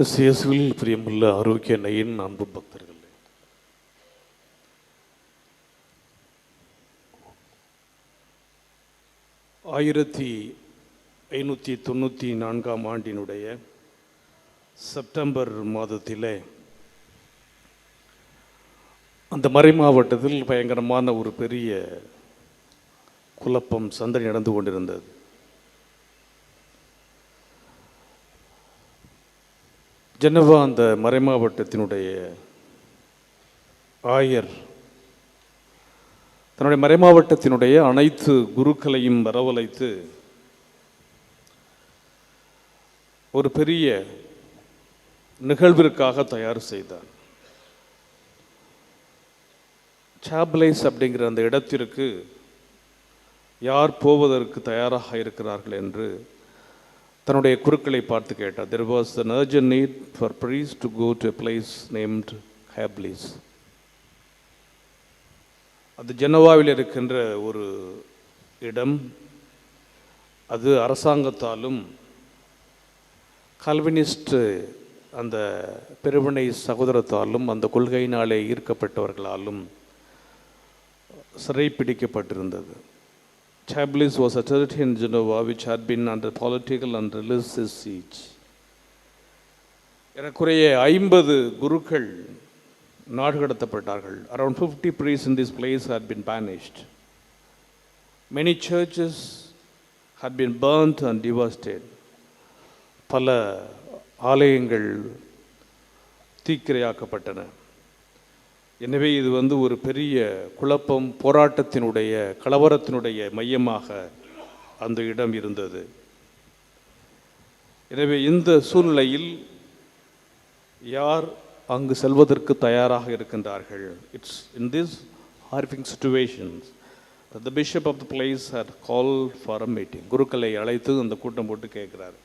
கிறிஸ்தியசுவில் பிரியமுள்ள ஆரோக்கிய நயின் அன்பு பக்தர்களே. ஆயிரத்தி ஐநூற்றி தொண்ணூற்றி நான்காம் ஆண்டினுடைய செப்டம்பர் மாதத்திலே அந்த மறை மாவட்டத்தில் பயங்கரமான ஒரு பெரிய குழப்பம் சந்தை நடந்து கொண்டிருந்தது. ஜெனவா அந்த மறைமாவட்டத்தினுடைய ஆயர். தன்னுடைய மறைமாவட்டத்தினுடைய அனைத்து குருக்களையும் வரவழைத்து ஒரு பெரிய நிகழ்விற்காக தயார் செய்தார். சாப்லைஸ் அப்படிங்கிற அந்த இடத்திற்கு யார் போவதற்கு தயாராக இருக்கிறார்கள் என்று தன்னுடைய குருக்களை பார்த்து கேட்டார். There was an urgent need for priests to go to a place named Chablais அது ஜெனவாவில் இருக்கின்ற ஒரு இடம். அது அரசாங்கத்தாலும் கல்வினிஸ்ட்டு அந்த பெருவினை சகோதரத்தாலும் அந்த கொள்கையினாலே ஈர்க்கப்பட்டவர்களாலும் சிறைப்பிடிக்கப்பட்டிருந்தது. Established was a territory in Genova which had been under political and religious siege. எனக்குறைய ஐம்பது குருக்கள் நாடு கடத்தப்பட்டார்கள் around fifty priests in this place had been banished many churches had been burnt and devastate பல ஆலயங்கள் தீக்கிரையாக்கப்பட்டன எனவே இது வந்து ஒரு பெரிய குழப்பம் போராட்டத்தினுடைய கலவரத்தினுடைய மையமாக அந்த இடம் இருந்தது. எனவே இந்த சூழ்நிலையில் யார் அங்கு செல்வதற்கு தயாராக இருக்கின்றார்கள்? It's in this harping situations the bishop of the place had call for a meeting குருக்களை அழைத்து அந்த கூட்டம் போட்டு கேட்கிறார்.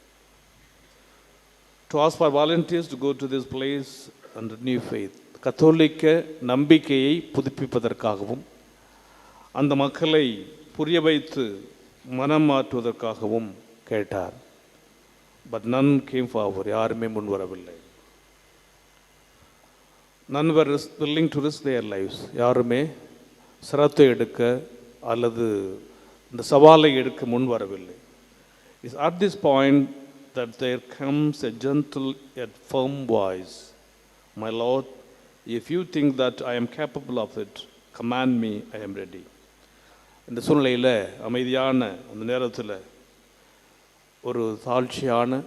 To ask for volunteers to go to this place and new faith கத்தோலிக்க நம்பிக்கையை புதுப்பிப்பதற்காகவும் அந்த மக்களை புரிய வைத்து மனம் மாற்றுவதற்காகவும் கேட்டார். பட் நன் கேம் ஃபார்வர் யாருமே முன் வரவில்லை. None were willing to risk their lives யாருமே சிரத்தை எடுக்க அல்லது இந்த சவாலை எடுக்க முன் வரவில்லை. Is at this point that there comes a gentle yet firm voice my lord if you think that I am capable of it command me I am ready இந்த சூழ்நிலையில் அமைதியான அந்த நேரத்தில் ஒரு தாழ்ச்சியான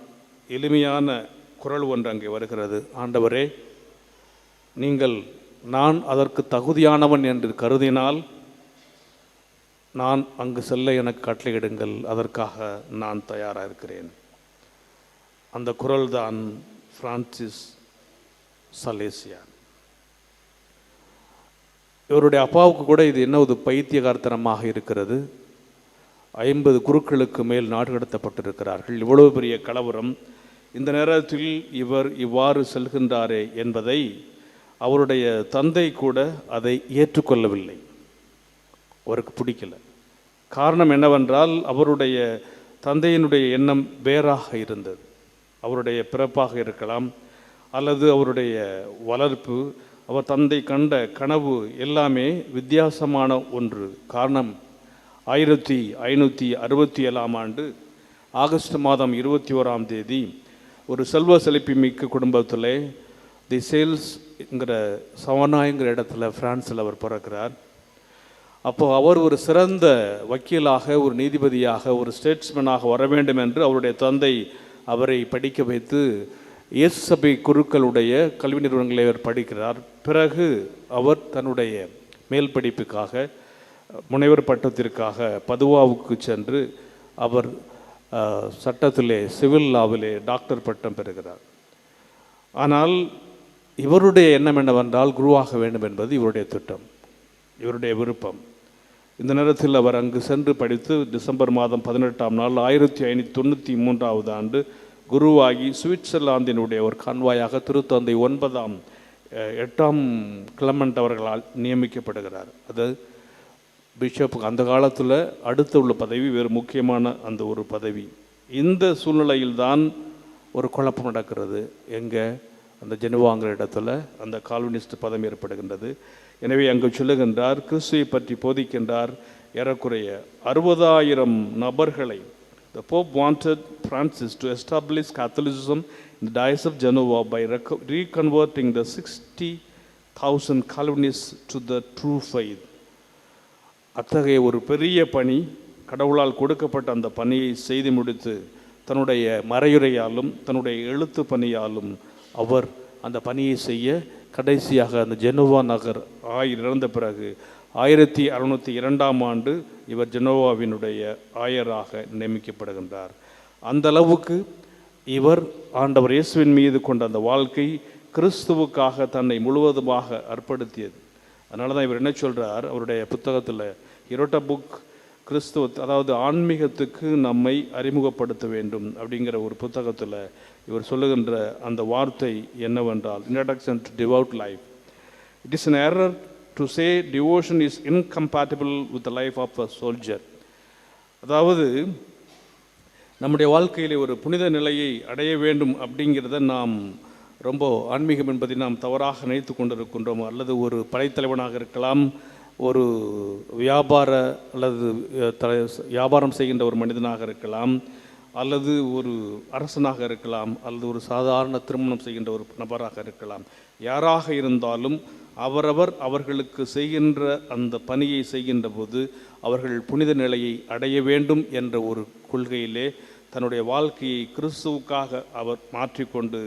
எளிமையான குரல் ஒன்று அங்கே வருகிறது. ஆண்டவரே நீங்கள் நான் அதற்கு தகுதியானவன் என்று கருதினால் நான் அங்கு செல்ல எனக்கு கட்டளையிடுங்கள் அதற்காக நான் தயாராக இருக்கிறேன். அந்த குரல்தான் ஃப்ரான்சிஸ் சலேசியா இவருடைய அப்பாவுக்கு கூட இது என்ன ஒரு பைத்தியகார்த்தனமாக இருக்கிறது? ஐம்பது குருக்களுக்கு மேல் நாடு கடத்தப்பட்டிருக்கிறார்கள். இவ்வளவு பெரிய கலவரம். இந்த நேரத்தில் இவர் இவ்வாறு செல்கின்றாரே என்பதை அவருடைய தந்தை கூட அதை ஏற்றுக்கொள்ளவில்லை. அவருக்கு பிடிக்கல. காரணம் என்னவென்றால் அவருடைய தந்தையினுடைய எண்ணம் வேறாக இருந்தது. அவருடைய பிறப்பாக இருக்கலாம். அல்லது அவருடைய வளர்ப்பு அவர் தந்தை கண்ட கனவு எல்லாமே வித்தியாசமான ஒன்று. காரணம் ஆயிரத்தி ஐநூற்றி அறுபத்தி ஏழாம் ஆண்டு ஆகஸ்ட் மாதம் இருபத்தி ஓராம் தேதி ஒரு செல்வ செழிப்பி மிக்க குடும்பத்தில் தி சேல்ஸ்ங்கிற சவனாய்ங்கிற இடத்துல ஃப்ரான்ஸில் அவர் பிறக்கிறார். அப்போது அவர் ஒரு சிறந்த வக்கீலாக ஒரு நீதிபதியாக ஒரு ஸ்டேட்ஸ்மேனாக வர வேண்டும் என்று அவருடைய தந்தை அவரை படிக்க வைத்து இயேசு சபை குருக்களுடைய கல்வி நிறுவனங்களை அவர் படிக்கிறார். பிறகு அவர் தன்னுடைய மேல் படிப்புக்காக முனைவர் பட்டத்திற்காக பதுவாவுக்கு சென்று அவர் சட்டத்திலே சிவில் லாவிலே டாக்டர் பட்டம் பெறுகிறார். ஆனால் இவருடைய எண்ணம் என்னவென்றால் குருவாக வேண்டும் என்பது இவருடைய திட்டம் இவருடைய விருப்பம். இந்த நேரத்தில் அவர் அங்கு சென்று படித்து டிசம்பர் மாதம் பதினெட்டாம் நாள் ஆயிரத்தி ஐநூற்றி தொண்ணூற்றி மூன்றாவது ஆண்டு குருவாகி சுவிட்சர்லாந்தினுடைய ஒரு கான்வாயாக திருத்தந்தை ஒன்பதாம் எட்டாம் கிளமண்ட் அவர்களால் நியமிக்கப்படுகிறார். அது பிஷப்புக்கு அந்த காலத்தில் அடுத்து உள்ள பதவி வேறு முக்கியமான அந்த ஒரு பதவி. இந்த சூழ்நிலையில்தான் ஒரு குழப்பம் நடக்கிறது. எங்கே? அந்த ஜெனுவாங்கிற இடத்துல அந்த கால்வினிஸ்ட் பதம் ஏற்படுகின்றது. எனவே அங்கு சொல்லுகின்றார் கிறிஸ்துவை பற்றி போதிக்கின்றார் ஏறக்குறைய அறுபதாயிரம் நபர்களை The Pope wanted Francis to establish Catholicism in the Diocese of Genoa by reconverting the 60,000 Calvinists to the true faith. அத்தகைய ஒரு பெரிய பணி கடவுளால் கொடுக்கப்பட்ட அந்த பணியை செய்து முடித்து தன்னுடைய மறையுரையாலும் தன்னுடைய எழுத்து பணியாலும் அவர் அந்த பணியை செய்ய கடைசியாக அந்த ஜெனோவா நகர் ஆயர் இறந்த பிறகு ஆயிரத்தி அறுநூற்றி இரண்டாம் ஆண்டு இவர் ஜெனோவாவினுடைய ஆயராக நியமிக்கப்படுகின்றார். அந்த அளவுக்கு இவர் ஆண்டவர் இயேசுவின் மீது கொண்ட அந்த வாழ்க்கை கிறிஸ்துவுக்காக தன்னை முழுவதுமாக அர்ப்பணித்தியது அதனால தான் இவர் என்ன சொல்கிறார் அவருடைய புத்தகத்தில் இரட்ட புக் கிறிஸ்துவ அதாவது ஆன்மீகத்துக்கு நம்மை அறிமுகப்படுத்த வேண்டும் அப்படிங்கிற ஒரு புத்தகத்தில் இவர் சொல்லுகின்ற அந்த வார்த்தை என்னவென்றால் introduction to devout life it is an error to say devotion is incompatible with the life of a soldier அதாவது நம்முடைய வாழ்க்கையிலே ஒரு புனித நிலையை அடைய வேண்டும் அப்படிங்கிறத நாம் ரொம்ப ஆன்மீகம் என்பதை நாம் தவறாக நினைத்து கொண்டிருக்கின்றோம் அல்லது ஒரு படைத்தலைவனாக இருக்கலாம் ஒரு வியாபார அல்லது வியாபாரம் செய்கின்ற ஒரு மனிதனாக இருக்கலாம் அல்லது ஒரு அரசனாக இருக்கலாம் அல்லது ஒரு சாதாரண திருமணம் செய்கின்ற ஒரு நபராக இருக்கலாம். யாராக இருந்தாலும் அவரவர் அவர்களுக்கு செய்கின்ற அந்த பணியை செய்கின்ற போது அவர்கள் புனித நிலையை அடைய வேண்டும் என்ற ஒரு கொள்கையிலே தன்னுடைய வாழ்க்கையை கிறிஸ்துவுக்காக அவர் மாற்றிக்கொண்டு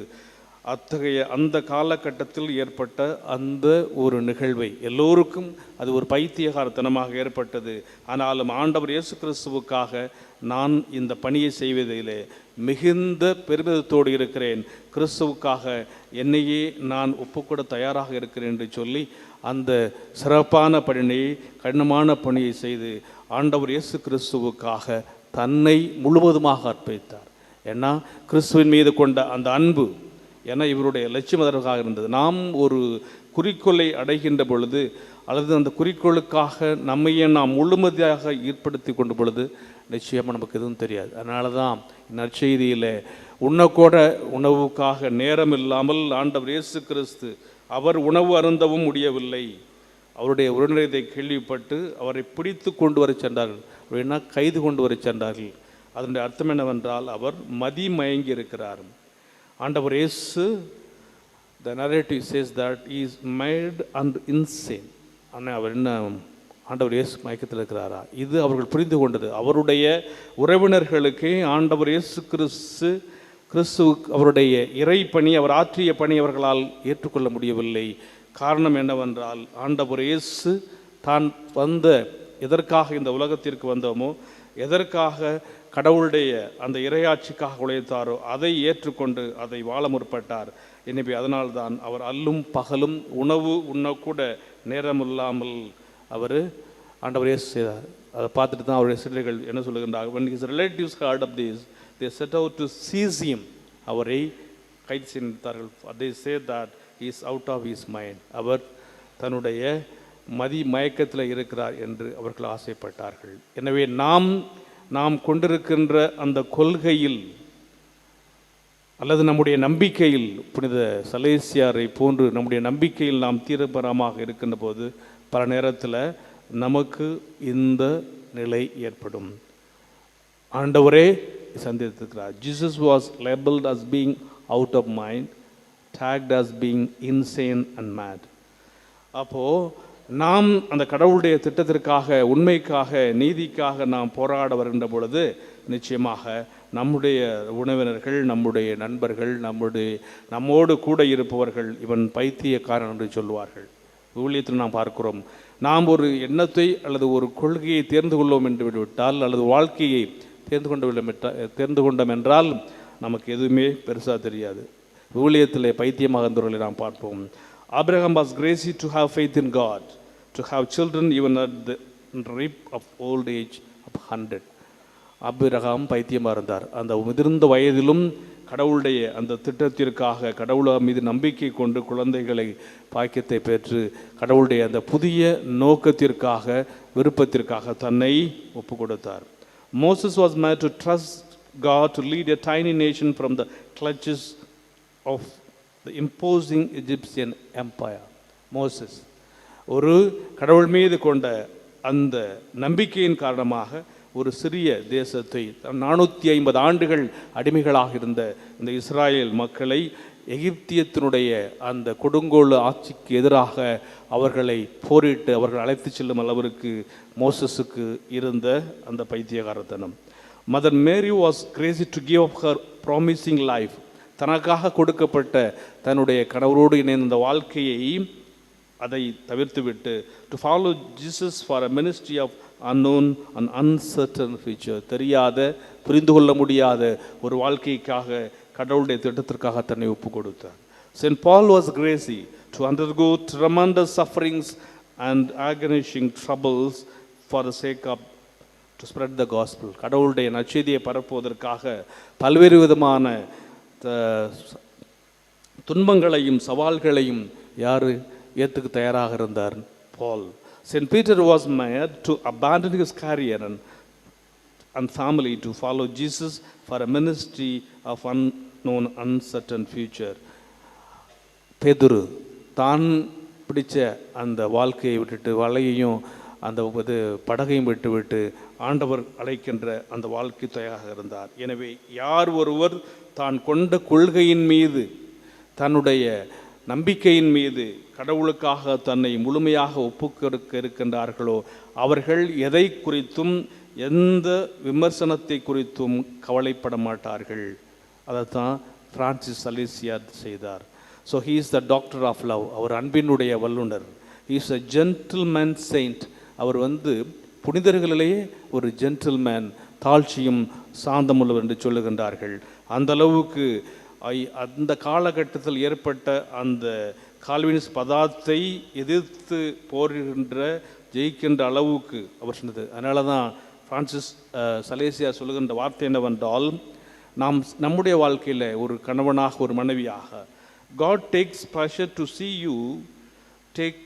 அத்தகைய அந்த காலகட்டத்தில் ஏற்பட்ட அந்த ஒரு நிகழ்வை எல்லோருக்கும் அது ஒரு பைத்தியகாரத்தனமாக ஏற்பட்டது. ஆனாலும் ஆண்டவர் இயேசு கிறிஸ்துவுக்காக நான் இந்த பணியை செய்வதிலே மிகுந்த பெருமிதத்தோடு இருக்கிறேன். கிறிஸ்துவுக்காக என்னையே நான் ஒப்புக்கூட தயாராக இருக்கிறேன் என்று சொல்லி அந்த சிறப்பான பணியை கடினமான பணியை செய்து ஆண்டவர் இயேசு கிறிஸ்துவுக்காக தன்னை முழுவதுமாக அர்ப்பணித்தார். ஏன்னா கிறிஸ்துவின் மீது கொண்ட அந்த அன்பு ஏன்னா இவருடைய லட்சியம் அதற்காக இருந்தது. நாம் ஒரு குறிக்கோளை அடைகின்ற பொழுது அல்லது அந்த குறிக்கோளுக்காக நம்மையே நாம் முழுமதியாக ஈடுபடுத்தி கொண்ட பொழுது நிச்சயமாக நமக்கு எதுவும் தெரியாது. அதனால தான் நற்செய்தியில் உண்ணக்கூட உணவுக்காக நேரம் இல்லாமல் ஆண்டவர் இயேசு கிறிஸ்து அவர் உணவு அருந்தவும் முடியவில்லை. அவருடைய உடனடியத்தை கேள்விப்பட்டு அவரை பிடித்து கொண்டு வர சென்றார்கள். அப்படின்னா கைது கொண்டு வர சென்றார்கள்? அதனுடைய அர்த்தம் என்னவென்றால் அவர் மதி மயங்கி இருக்கிறார். ஆண்டவர் Yesu the narrative says that is mild and insane ஆனால் அவர் என்ன ஆண்டவர் இயேசு மயக்கத்தில் இருக்கிறாரா? இது அவர்கள் புரிந்து கொண்டது. அவருடைய உறவினர்களுக்கே ஆண்டவர் இயேசு கிறிஸ்து கிறிஸ்து அவருடைய இறை பணி அவர் ஆற்றிய பணி அவர்களால் ஏற்றுக்கொள்ள முடியவில்லை. காரணம் என்னவென்றால் ஆண்டவர் இயேசு தான் வந்த எதற்காக இந்த உலகத்திற்கு வந்தோமோ எதற்காக கடவுளுடைய அந்த இரையாட்சிக்காக உழைத்தாரோ அதை ஏற்றுக்கொண்டு அதை வாழ முற்பட்டார். எனவே அதனால்தான் அவர் அல்லும் பகலும் உணவு உண்ணக்கூட நேரமில்லாமல் அவர் ஆண்டவர் இயேசு செய்தார். அதை பார்த்துட்டு தான் அவருடைய சிலைகள் என்ன சொல்லுகின்றார்? When his relatives heard of this they set out to seize him அவரை கைது செய்தார்கள். அதே say that is out of of mind அவர் தன்னுடைய மதி மயக்கத்தில் இருக்கிறார் என்று அவர்கள் ஆசைப்பட்டார்கள். எனவே நாம் நாம் கொண்டிருக்கின்ற அந்த கொள்கையில் அல்லது நம்முடைய நம்பிக்கையில் புனித சலேசியாரை போன்று நம்முடைய நம்பிக்கையில் நாம் தீரபரமாக இருக்கின்ற போது பல நேரத்தில் நமக்கு இந்த நிலை ஏற்படும். ஆண்டவரே சந்தித்திருக்கிறார். Jesus was labelled as being out of mind tagged as being insane and mad அப்போது நாம் அந்த கடவுளுடைய திட்டத்திற்காக உண்மைக்காக நீதிக்காக நாம் போராட வருகின்ற பொழுது நிச்சயமாக நம்முடைய உணவினர்கள் நம்முடைய நண்பர்கள் நம்முடைய நம்மோடு கூட இருப்பவர்கள் இவன் பைத்தியக்காரன் என்று சொல்வார்கள் ஊழியத்தில் நாம் பார்க்கிறோம் நாம் ஒரு எண்ணத்தை அல்லது ஒரு கொள்கையை தேர்ந்து கொள்ளோம் என்று விட்டுவிட்டால் அல்லது வாழ்க்கையை தேர்ந்து கொண்டு தேர்ந்து கொண்டோம் என்றால் நமக்கு எதுவுமே பெருசாக தெரியாது. ஊழியத்தில் பைத்தியமாக இருந்தவர்களை நாம் பார்ப்போம். Abraham was crazy to have faith in God to have children even at the rip of old age of 100. அபிரகாம் பைத்தியமாக இருந்தார். அந்த முதிர்ந்த வயதிலும் கடவுளுடைய அந்த திட்டத்திற்காக கடவுள மீது நம்பிக்கை கொண்டு குழந்தைகளை பாக்கியத்தை பெற்று கடவுளுடைய அந்த புதிய நோக்கத்திற்காக விருப்பத்திற்காக தன்னை ஒப்பு கொடுத்தார் Moses was mad to trust God to lead a tiny nation from the clutches of the imposing Egyptian empire Moses ஒரு கடவுள் மீது கொண்ட அந்த நம்பிக்கையின் காரணமாக ஒரு சிறிய தேசத்தை நானூற்றி ஐம்பது ஆண்டுகள் அடிமைகளாக இருந்த இந்த இஸ்ராயேல் மக்களை எகிப்தியத்தினுடைய அந்த கொடுங்கோல் ஆட்சிக்கு எதிராக அவர்களை போரிட்டு அவர்கள் அழைத்து செல்லும் அளவிற்கு மோசஸுக்கு இருந்த அந்த பைத்தியகாரத்தனம். Mother Mary was crazy to give up her promising life தனக்காக கொடுக்கப்பட்ட தன்னுடைய கணவரோடு இணைந்த வாழ்க்கையை அதை தவிர்த்துவிட்டு to follow Jesus for a ministry of unknown and uncertain future தெரியாத புரிந்து கொள்ள முடியாத ஒரு வாழ்க்கைக்காக கடவுளுடைய திட்டத்திற்காக தன்னை ஒப்பு கொடுத்தார் saint Paul was crazy to undergo tremendous sufferings and agonizing troubles for the sake of to spread the gospel கடவுளுடைய நச்செய்தியை பரப்புவதற்காக பல்வேறு விதமான துன்பங்களையும் சவால்களையும் யார் ஏற்றுக்கு தயாராக இருந்தார். Paul saint Peter was mad to abandon his career and family to follow follow for a ministry of unknown uncertain future பேதுரு தான் பிடிச்ச அந்த வாழ்க்கையை விட்டுட்டு வலையையும் அந்த இது படகையும் விட்டுவிட்டு ஆண்டவர் அழைக்கின்ற அந்த வாழ்க்கை தயாராக இருந்தார். எனவே யார் ஒருவர் தான் கொண்ட கொள்கையின் மீது தன்னுடைய நம்பிக்கையின் மீது கடவுளுக்காக தன்னை முழுமையாக ஒப்புக்கொடுக்க இருக்கின்றார்களோ அவர்கள் எதை குறித்தும் எந்த விமர்சனத்தை குறித்தும் கவலைப்பட மாட்டார்கள். அதைத்தான் பிரான்சிஸ் அலிசியா செய்தார். So he is the doctor of love அவர் அன்பினுடைய வல்லுனர் he is a gentleman saint அவர் வந்து புனிதர்களிலேயே ஒரு ஜென்டில்மேன் தாழ்ச்சியும் சாந்தமுள்ளவர் என்று சொல்லுகின்றார்கள். அந்த அளவுக்கு ஐ- அந்த காலகட்டத்தில் ஏற்பட்ட அந்த கால்வினிஸ் பதார்த்தை எதிர்த்து போரிடுகின்ற ஜெயிக்கின்ற அளவுக்கு அவர் சொன்னது. அதனால தான் பிரான்சிஸ் சலேசியா சொல்லுகின்ற வார்த்தை என்னவென்றால் நாம் நம்முடைய வாழ்க்கையில் ஒரு கணவனாக ஒரு மனைவியாக God takes pressure to see you take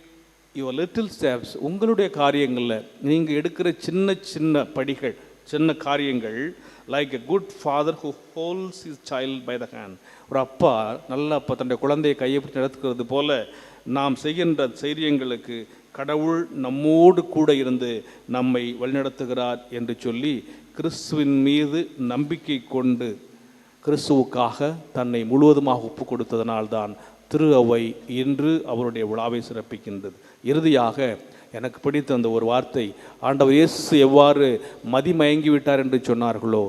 your little steps உங்களுடைய காரியங்களில் நீங்கள் எடுக்கிற சின்ன சின்ன படிகள் சின்ன காரியங்கள் like a good father who holds is child by the hand ஒரு அப்பா நல்ல அப்பா தன்னுடைய குழந்தையை கையை பிடிச்சி நடத்துக்கிறது போல நாம் செய்கின்ற செய்தியங்களுக்கு கடவுள் நம்மோடு கூட இருந்து நம்மை வழிநடத்துகிறார் என்று சொல்லி கிறிஸ்துவின் மீது நம்பிக்கை கொண்டு கிறிஸ்துவுக்காக தன்னை முழுவதுமாக ஒப்பு கொடுத்ததனால்தான் திரு அவை இன்று அவருடைய விழாவை சிறப்பிக்கின்றது. இறுதியாக எனக்கு பிடித்த அந்த ஒரு வார்த்தை ஆண்டவர் இயேசு எவ்வாறு மதிமயங்கி விட்டார் என்று சொன்னார்களோ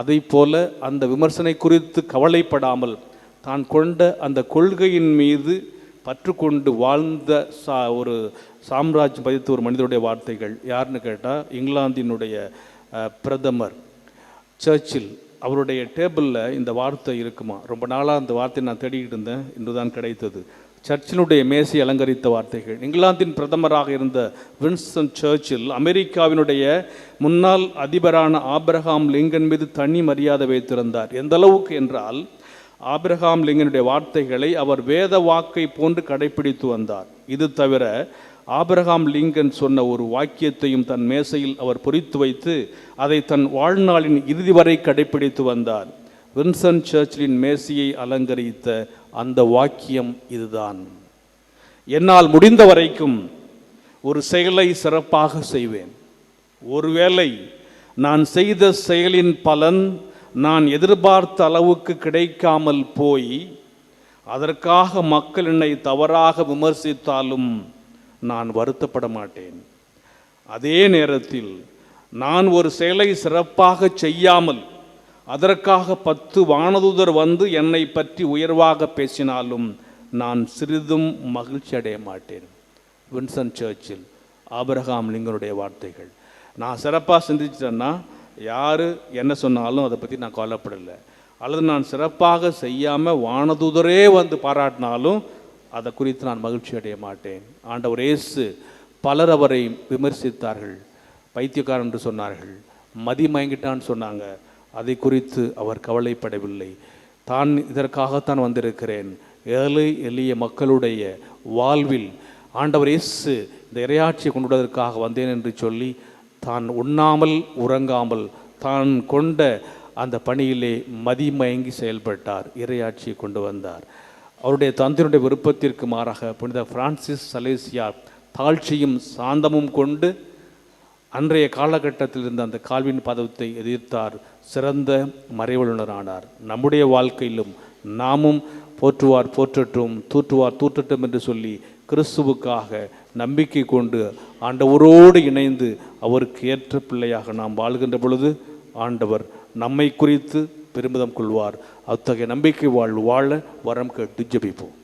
அதைப் போல அந்த விமர்சனை குறித்து கவலைப்படாமல் தான் கொண்ட அந்த கொள்கையின் மீது பற்றுக்கொண்டு வாழ்ந்த சா ஒரு சாம்ராஜ்யம் பதித்த ஒரு மனிதனுடைய வார்த்தைகள் யாருன்னு கேட்டால் இங்கிலாந்தினுடைய பிரதமர் சர்ச்சில் அவருடைய டேபிளில் இந்த வார்த்தை இருக்குமா? ரொம்ப நாளாக அந்த வார்த்தையை நான் தேடிக்கிட்டு இருந்தேன் இன்று தான் கிடைத்தது. சர்ச்சினுடைய மேசை அலங்கரித்த வார்த்தைகள். இங்கிலாந்தின் பிரதமராக இருந்த வின்ஸ்டன் சர்ச்சில் அமெரிக்காவினுடைய முன்னாள் அதிபரான ஆபிரகாம் லிங்கன் மீது தனி மரியாதை வைத்திருந்தார். எந்த அளவுக்கு என்றால் ஆப்ரஹாம் லிங்கனுடைய வார்த்தைகளை அவர் வேத வாக்கை போன்று கடைப்பிடித்து வந்தார். இது தவிர ஆபிரகாம் லிங்கன் சொன்ன ஒரு வாக்கியத்தையும் தன் மேசையில் அவர் பொறித்து வைத்து அதை தன் வாழ்நாளின் இறுதி வரை கடைப்பிடித்து வந்தார். வின்சன் சர்ச்சிலின் மேசையை அலங்கரித்த அந்த வாக்கியம் இதுதான். என்னால் முடிந்த வரைக்கும் ஒரு செயலை சிறப்பாக செய்வேன். ஒருவேளை நான் செய்த செயலின் பலன் நான் எதிர்பார்த்த அளவுக்கு கிடைக்காமல் போய் அதற்காக மக்கள் என்னை தவறாக விமர்சித்தாலும் நான் வருத்தப்பட மாட்டேன். அதே நேரத்தில் நான் ஒரு செயலை சிறப்பாக செய்யாமல் அதற்காக பத்து வானதூதர் வந்து என்னை பற்றி உயர்வாக பேசினாலும் நான் சிறிதும் மகிழ்ச்சி அடைய மாட்டேன். வின்சன் சர்ச்சில் ஆபிரகாம் லிங்கனுடைய வார்த்தைகள். நான் சிறப்பாக சிந்திச்சிட்டேன்னா யார் என்ன சொன்னாலும் அதை பற்றி நான் கவலைப்படலை. அல்லது நான் சிறப்பாக செய்யாமல் வானதூதரே வந்து பாராட்டினாலும் அதை குறித்து நான் மகிழ்ச்சி அடைய மாட்டேன். ஆண்டவர் இயேசு பலர் அவரை விமர்சித்தார்கள். பைத்தியக்காரன் என்று சொன்னார்கள். மதிமயங்கிட்டான்னு சொன்னாங்க. அதை குறித்து அவர் கவலைப்படவில்லை. தான் இதற்காகத்தான் வந்திருக்கிறேன். ஏழை எளிய மக்களுடைய வாழ்வில் ஆண்டவர் இயேசு இந்த இரையாட்சியை கொண்டுவதற்காக வந்தேன் என்று சொல்லி தான் உண்ணாமல் உறங்காமல் தான் கொண்ட அந்த பணியிலே மதிமயங்கி செயல்பட்டார் இறையாட்சியை கொண்டு வந்தார். அவருடைய தந்தையினுடைய விருப்பத்திற்கு மாறாக புனித பிரான்சிஸ் சலேசியார் தாழ்ச்சியும் சாந்தமும் கொண்டு அன்றைய காலகட்டத்தில் இருந்த அந்த கால்வின் பதவத்தை எதிர்த்தார் சிறந்த மறைவலுனரானார் நம்முடைய வாழ்க்கையிலும் நாமும் போற்றுவார் போற்றட்டும் தூற்றுவார் தூற்றட்டும் என்று சொல்லி கிறிஸ்துவுக்காக நம்பிக்கை கொண்டு ஆண்டவரோடு இணைந்து அவருக்கு ஏற்ற பிள்ளையாக நாம் வாழ்கின்ற பொழுது ஆண்டவர் நம்மை குறித்து பெருமிதம் கொள்வார். அத்தகைய நம்பிக்கை வாழ் வாழ வரம் கேட்டு ஜபிப்போம்.